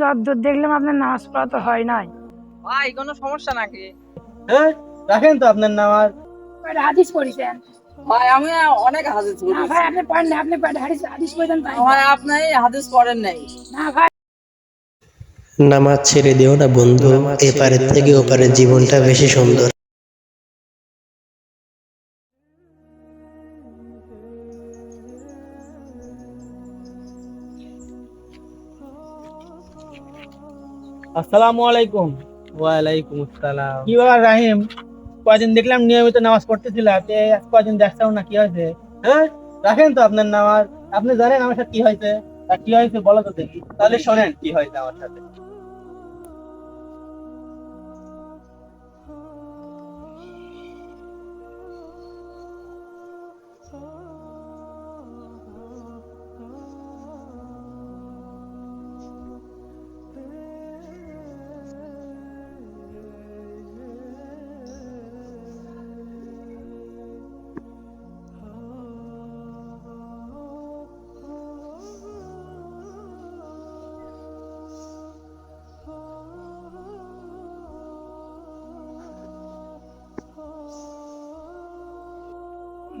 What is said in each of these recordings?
যতদূর দেখলাম আপনার নামাজ পড়া তো হয় নাই। ভাই কোনো সমস্যা নাকি? হ্যাঁ রাখেন তো আপনার নামাজ। কয়টা হাদিস পড়েছেন? ভাই আমি অনেক হাদিস না পড়েছি। ভাই আপনি পড়েন না আপনি কয়টা হাদিস হাদিস পড়েন ভাই? ভাই আপনি হাদিস পড়েন নাই। না ভাই। নামাজ ছেড়ে দিও না বন্ধু এপারের থেকে ওপারের জীবনটা বেশি সুন্দর। আসসালামু আলাইকুম। ওয়ালাইকুম আসসালাম। কি ব্যাপার রাহিম? কয়দিন দেখলাম নিয়মিত নামাজ পড়তেছিল তে কয়দিন দেখছাও না কি হয়েছে? হ্যাঁ? রাখেন তো আপনার নামাজ। আপনি জানেন আমার সাথে কি হয়েছে? আর কি হয়েছে বলো তো দেখি। তাহলে শোনেন কি হয়েছে আমার সাথে।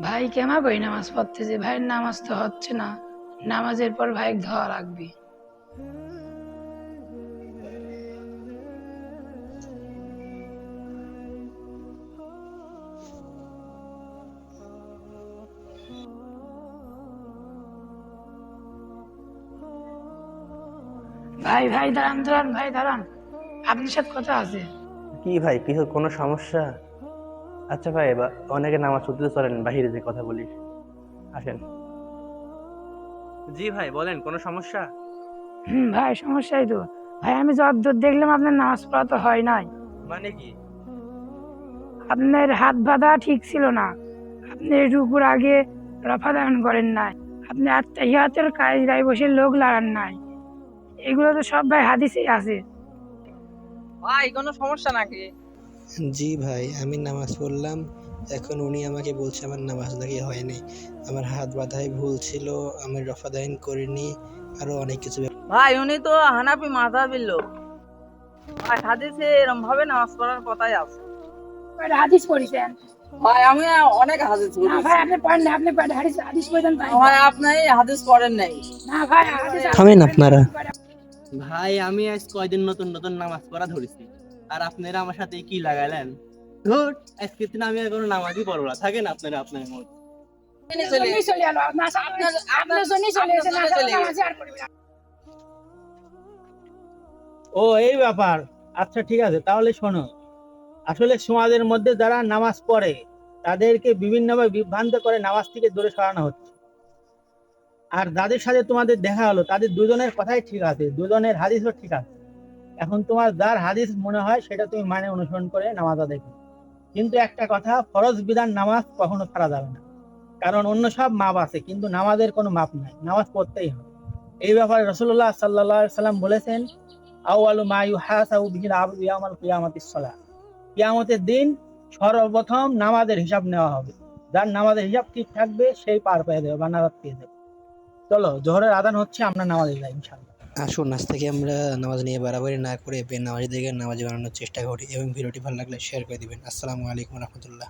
ভাই কেমা কই নামাজ পড়তে যে ভাইয়ের নামাজ তো হচ্ছে না। নামাজের পর ভাই ধোয়া রাখবি। ভাই ভাই, দাঁড়ান দাঁড়ান, ভাই, দাঁড়ান। আপনার সাথে কথা আছে। কি ভাই কিছু কোনো সমস্যা? আচ্ছা ভাই এবার অনেকে নামাজ পড়তে চলেন বাহিরে যে কথা বলি। আসেন। জি ভাই বলেন কোনো সমস্যা? ভাই সমস্যাই তো। ভাই আমি যতদূর দেখলাম আপনার নামাজ পড়া তো হয় নাই। মানে কি? আপনার হাত বাঁধা ঠিক ছিল না। আপনি রুকুর আগে রফা দান করেন নাই। আপনি আত্মাহিয়াতের কাজরায় বসে লোক লাগান নাই। এগুলো তো সব ভাই হাদিসেই আছে। ভাই কোনো সমস্যা নাকি? জি ভাই আমি নামাজ পড়লাম। এখন উনি আমাকে বলছে আমার নামাজ দাঁড়িয়ে হয়নি। আমার হাত বাঁধাই ভুল ছিল আমি রফাদাইন করিনি আরও অনেক কিছু ভাই উনি তো হানাফি মাযহাবের লোক। ভাই হাদিসে এরকম ভাবে নামাজ পড়ার কথাই আছে। হাদিস পড়েছেন? ভাই আমি অনেক হাদিস না ভাই আপনি পড়েন না আপনি হাদিস হাদিস পড়েছেন তাই? ভাই আপনি হাদিস পড়েন নাই। না ভাই হাদিস থামেন আপনারা। ভাই আমি আজ কয়দিন নতুন নতুন নামাজ পড়া ধরেছি। আর আপনারা আমার সাথে কি লাগাইলেন ধুর আজকে দিন আমি আর কোনো নামাজই পড়ব না। থাকেন আপনারা আপনার মধ্যে জন্যই চলে এলো না আপনার- আপনার চলে এসে না চলে আর করবে না। ও এই ব্যাপার। আচ্ছা ঠিক আছে তাহলে শোনো। আসলে সমাজের মধ্যে যারা নামাজ পড়ে তাদেরকে বিভিন্নভাবে বিভ্রান্ত করে নামাজ থেকে দূরে সরানো হচ্ছে। আর যাদের সাথে তোমাদের দেখা হলো তাদের দুজনের কথাই ঠিক আছে। দুজনের হাদিসও ঠিক আছে। এখন তোমার যার হাদিস মনে হয় সেটা তুমি মানে অনুসরণ করে নামাজ আদায় করো। কিন্তু একটা কথা, ফরজ বিধান নামাজ কখনো ছাড়া যাবে না। কারণ অন্য সব মাপ আছে, কিন্তু নামাজের কোনো মাপ নাই, নামাজ পড়তেই হবে। এই ব্যাপারে রসুল্লাহ সাল্লাহ সাল্লাম বলেছেন, আউয়ালু মা ইউহাসাবু বিহিল আবদু ইয়াউমাল কিয়ামাতিস সালাহ। কিয়ামতের দিন সর্বপ্রথম নামাজের হিসাব নেওয়া হবে। যার নামাজের হিসাব ঠিক থাকবে, সেই পার পেয়ে দেবে বা নামাজ পেয়ে দেবে চলো, জোহরের আদান হচ্ছে আমরা নামাজে যাই ইনশাল্লাহ আসুন, আজ থেকে আমরা নামাজ নিয়ে বাড়াবাড়ি না করে বে নামাজিদেরকে নামাজ বানানোর চেষ্টা করি এবং ভিডিওটি ভালো লাগলে শেয়ার করে দেবেন। আসসালামু আলাইকুম রহমতুল্লাহ।